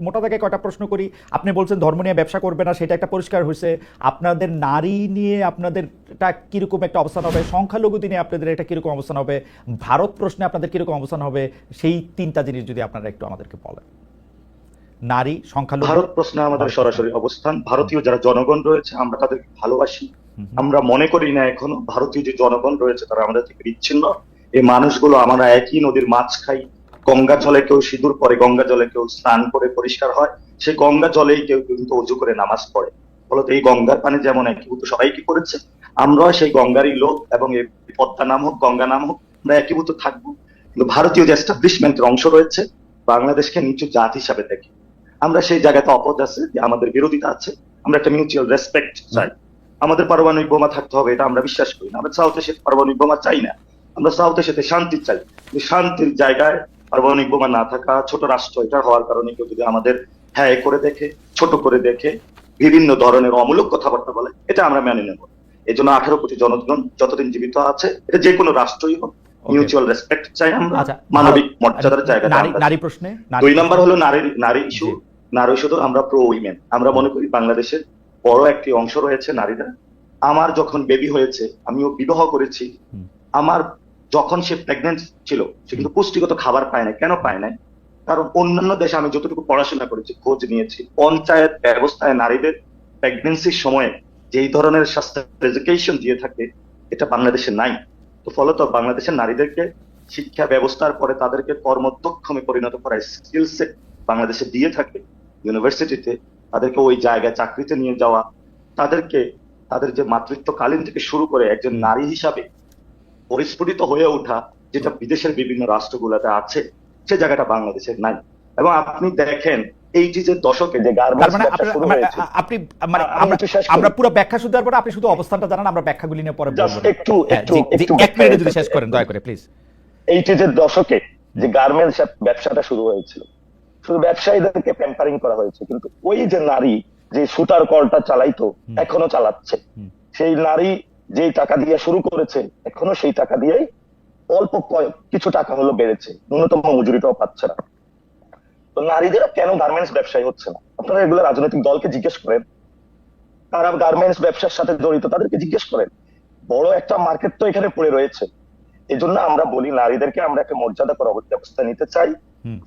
মোটা থেকে কয়টা প্রশ্ন করি? আপনি বলছেন ধর্ম নিয়ে ব্যবসা করবে না, সেটা একটা পরিষ্কার হয়েছে। আপনাদের নারী নিয়ে আপনাদেরটা কীরকম একটা অবস্থান হবে? সংখ্যালঘু নিয়ে আপনাদের একটা কীরকম অবস্থান হবে? ভারত প্রশ্নে আপনাদের কীরকম অবস্থান হবে? সেই তিনটা জিনিস যদি আপনারা একটু আমাদেরকে বলেন। নারী, সংখ্যালঘু। ভারত প্রশ্নে আমাদের সরাসরি অবস্থান। ভারতীয় যারা জনগণ রয়েছে, আমরা তাদেরকে ভালোবাসি। আমরা মনে করি না এখনও ভারতীয় যে জনগণ রয়েছে, তারা আমাদের থেকে বিচ্ছিন্ন। এই মানুষগুলো আমরা একই নদীর মাছ খাই। গঙ্গা জলে কেউ সিঁদুর পরে, গঙ্গা জলে কেউ স্নান করে পরিষ্কার হয় সেই গঙ্গা জলেই কেউ কিন্তু অজু করে নামাজ পড়ে। ফলত এই গঙ্গার পানি যেমন একীভূত সবাই কি করেছে? আমরা সেই গঙ্গারই লোক এবং এই পদ্মা নাম হোক, গঙ্গা নাম হোক, আমরা একীভূত থাকব। কিন্তু ভারতীয় যে এস্টাবলিশমেন্টের অংশ রয়েছে, বাংলাদেশকে নিচু জাত হিসাবে দেখি। আমরা সেই জায়গাতে অপদ আছে, যে আমাদের বিরোধিতা আছে, আমরা একটা মিউচুয়াল রেসপেক্ট চাই। আমাদের পারমাণবিক বোমা থাকতে হবে, এটা আমরা বিশ্বাস করি না। আমরা সাউথ এশিয়াতে পারমাণবিক বোমা চাই না। আমরা সাউথ এশিয়াতে শান্তি চাই। শান্তির জায়গায় পারমাণবিক বোমা না থাকা ছোট রাষ্ট্র এটা হওয়ার কারণে কেউ যদি আমাদের হ্যাঁ করে দেখে ছোট করে দেখে বিভিন্ন ধরনের অমূলক কথাবার্তা বলে এটা আমরা মেনে নেব। এই জন্য আঠারো কোটি জনগণ যতদিন জীবিত আছে এটা যে কোনো রাষ্ট্রই হোক মিউচুয়াল রেসপেক্ট চাই আমরা আচ্ছা মানবিক মর্যাদার জায়গাটা নারী প্রশ্নে? দুই নম্বর হলো নারী নারী ইস্যু নারী শুধু আমরা প্রো উইমেন আমরা মনে করি বাংলাদেশের বড় একটি অংশ রয়েছে নারীরা। আমার যখন বেবি হয়েছে আমিও বিবাহ করেছি। আমার যখন সে প্রেগনেন্ট ছিল সে কিন্তু পুষ্টিগত খাবার পায় না কেন পায় না কারণ অন্যান্য দেশে আমি যতটুকু পড়াশোনা করেছি খোঁজ নিয়েছি পঞ্চায়েত ব্যবস্থায় নারীদের প্রেগনেন্সির সময়ে যেই ধরনের স্বাস্থ্য এডুকেশন দিয়ে থাকে এটা বাংলাদেশে নাই। তো ফলত বাংলাদেশের নারীদেরকে শিক্ষা ব্যবস্থার পরে তাদেরকে কর্মদক্ষমে পরিণত করা স্কিলসে বাংলাদেশে দিয়ে থাকে। ইউনিভার্সিটিতে তাদেরকে ওই জায়গায় চাকরিতে নিয়ে যাওয়া তাদেরকে তাদের যে মাতৃত্বকালীন থেকে শুরু করে একজন নারী হিসাবে পরিস্ফুটিত হয়ে ওঠা যেটা বিদেশের বিভিন্ন রাষ্ট্রগুলোতে আছে সে জায়গাটা বাংলাদেশের নাই। এবং আপনি দেখেন এই যে যে দশকে যে মানে মানে আপনি মানে আমরা পুরো ব্যাখ্যা শুধু পরে আপনি শুধু অবস্থানটা জানান আমরা ব্যাখ্যাগুলি নিয়ে পরে। একটু হ্যাঁ, একটু এক মিনিটে যদি শেষ করেন দয়া করে প্লিজ এইটি যে দশকে যে গার্মেন্টস ব্যবসাটা শুরু হয়েছিল শুধু ব্যবসায়ীদেরকে প্যাম্পারিং করা হয়েছে কিন্তু ওই যে নারী যে সুতার কলটা চালাইতো এখনও চালাচ্ছে। সেই নারী যেই টাকা দিয়ে শুরু করেছে এখনও সেই টাকা দিয়েই অল্প কয়েক কিছু টাকা হলো বেড়েছে। ন্যূনতম মজুরিটাও পাচ্ছে না। তো নারীদের কেন গার্মেন্টস ব্যবসায়ী হচ্ছে না? আপনারা এগুলো রাজনৈতিক দলকে জিজ্ঞেস করেন। তারা গার্মেন্টস ব্যবসার সাথে জড়িত তাদেরকে জিজ্ঞেস করেন। বড় একটা মার্কেট তো এখানে পড়ে রয়েছে। এই জন্য আমরা বলি নারীদেরকে আমরা একটা মর্যাদা করা ব্যবস্থা নিতে চাই।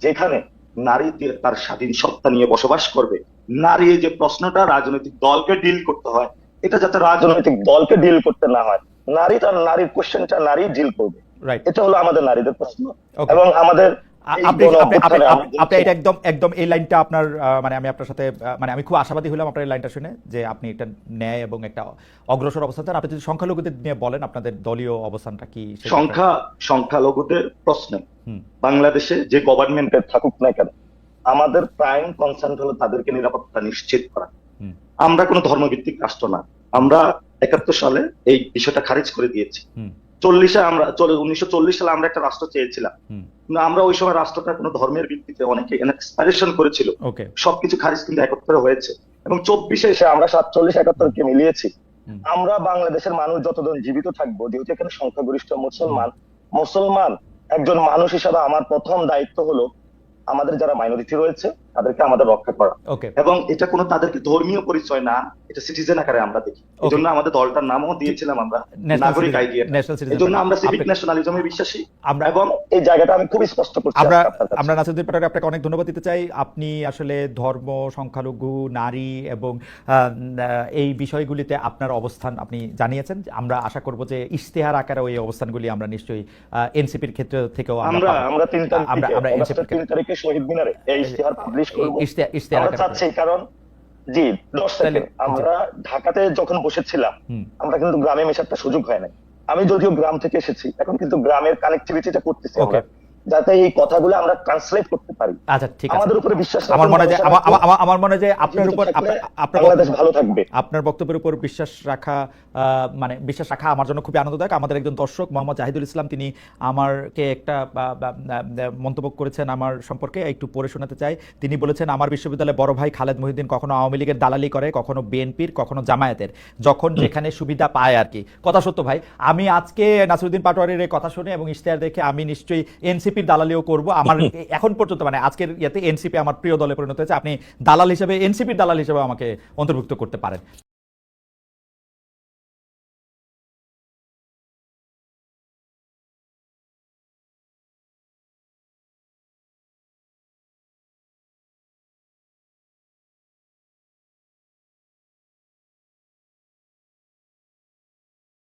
যেখানে নারী তার স্বাধীন সত্তা নিয়ে বসবাস করবে। নারী যে প্রশ্নটা রাজনৈতিক দলকে ডিল করতে হয় এটা যাতে রাজনৈতিক দলকে ডিল করতে না হয়। নারী তার নারীর কোশ্চেনটা নারী ডিল করবে। রাইট এটা হলো আমাদের নারীদের প্রশ্ন। এবং আমাদের আপনি এটা একদম একদম এই লাইনটা আপনার মানে আমি আপনার সাথে মানে আমি খুব আশাবাদী হলাম আপনার এই লাইনটা শুনে যে আপনি একটা ন্যায় এবং একটা অগ্রসর অবস্থান চান। আপনি যদি সংখ্যালঘুদের নিয়ে বলেন আপনাদের দলীয় অবস্থানটা কি? সংখ্যা সংখ্যালঘুদের প্রশ্ন। হুম। বাংলাদেশে যে গভর্নমেন্টের থাকুক না কেন আমাদের প্রাইম কনসার্ন হলো তাদেরকে নিরাপত্তা নিশ্চিত করা। আমরা কোনো ধর্মভিত্তিক রাষ্ট্র না। আমরা একাত্তর সালে এই বিষয়টা খারিজ করে দিয়েছি। চল্লিশে আমরা উনিশশো চল্লিশ সালে আমরা একটা রাষ্ট্র চেয়েছিলাম। কিন্তু আমরা ওই সময় রাষ্ট্রটা কোনো ধর্মের ভিত্তিতে অনেকে এক্সপাইরেশন করেছিল। সবকিছু খারিজ কিন্তু একত্রে হয়েছে। এবং চব্বিশে এসে আমরা সাতচল্লিশ একাত্তরকে মিলিয়েছি। আমরা বাংলাদেশের মানুষ যতদিন জীবিত থাকব যেহেতু এখানে সংখ্যাগরিষ্ঠ মুসলমান মুসলমান একজন মানুষ হিসাবে আমার প্রথম দায়িত্ব হলো আমাদের যারা মাইনরিটি রয়েছে তাদেরকে আমাদের রক্ষা করা। এবং এটা কোনো তাদেরকে ধর্মীয় পরিচয় না এটা সিটিজেন আকারে আমরা দেখি। এই জন্য আমাদের দলটার নামও দিয়েছিলাম আমরা নাগরিক আইডিয়া। এই জন্য আমরা সিভিক ন্যাশনালিজমে বিশ্বাসী। আমরা এবং এই জায়গাটা আমি খুব স্পষ্ট করছি আমরা। আমরা নাসিরুদ্দিন পাটোয়ারি আপনাকে অনেক ধন্যবাদ দিতে চাই। আপনি আসলে ধর্ম সংখ্যালঘু নারী এবং এই বিষয়গুলিতে আপনার অবস্থান আপনি জানিয়েছেন। আমরা আশা করব যে ইশতেহার আকারে ওই অবস্থানগুলি আমরা নিশ্চয়ই এনসিপির ক্ষেত্র থেকেও আমরা আমরা তিন আমরা- আমরা তারিখে তিন তারিখে শহীদ মিনারে এই ইশতেহার পাবলিশ করব। আমরা চাচ্ছি কারণ জি দশ সেকেন্ড আমরা ঢাকাতে যখন বসেছিলাম আমরা কিন্তু গ্রামে মেশার সুযোগ হয় নাই। আমি যদিও গ্রাম থেকে এসেছি এখন কিন্তু গ্রামের কানেক্টিভিটিটা করতেছি আমরা. যাতে এই কথাগুলো আমরা ট্রান্সলেট করতে পারি। আচ্ছা ঠিক আছে। আমাদের উপরে বিশ্বাস আমার মনে হয় আমার- মনে হয় আপনার উপর আপনার- বাংলাদেশ ভালো থাকবে। আপনার বক্তব্যের উপর বিশ্বাস রাখা মানে বিশ্বাস রাখা আমার জন্য খুবই আনন্দদায়ক। আমাদের একজন দর্শক মোহাম্মদ জাহিদুল ইসলাম তিনি আমারকে একটা মন্তব্য করেছেন আমার সম্পর্কে একটু পড়ে শোনাতে চাই। তিনি বলেছেন আমার বিশ্ববিদ্যালয়ে বড় ভাই খালেদ মহিউদ্দিন কখনো আওয়ামী লীগের দালালি করে কখনো বিএনপির কখনো জামায়াতের যখন যেখানে সুবিধা পায় আর কি। কথা সত্য ভাই আমি আজকে নাসিরুদ্দিন পাটোয়ারির কথা শুনে এবং ইশতেহার দেখে আমি নিশ্চয়ই এনসিপি এনসিপির দালালিও করব। আমার এখন পর্যন্ত মানে আজকের ইয়াতে এনসিপি আমার প্রিয় দলে পরিণত হয়েছে। আপনি দালাল হিসেবে এনসিপির দালাল হিসেবে আমাকে অন্তর্ভুক্ত করতে পারেন।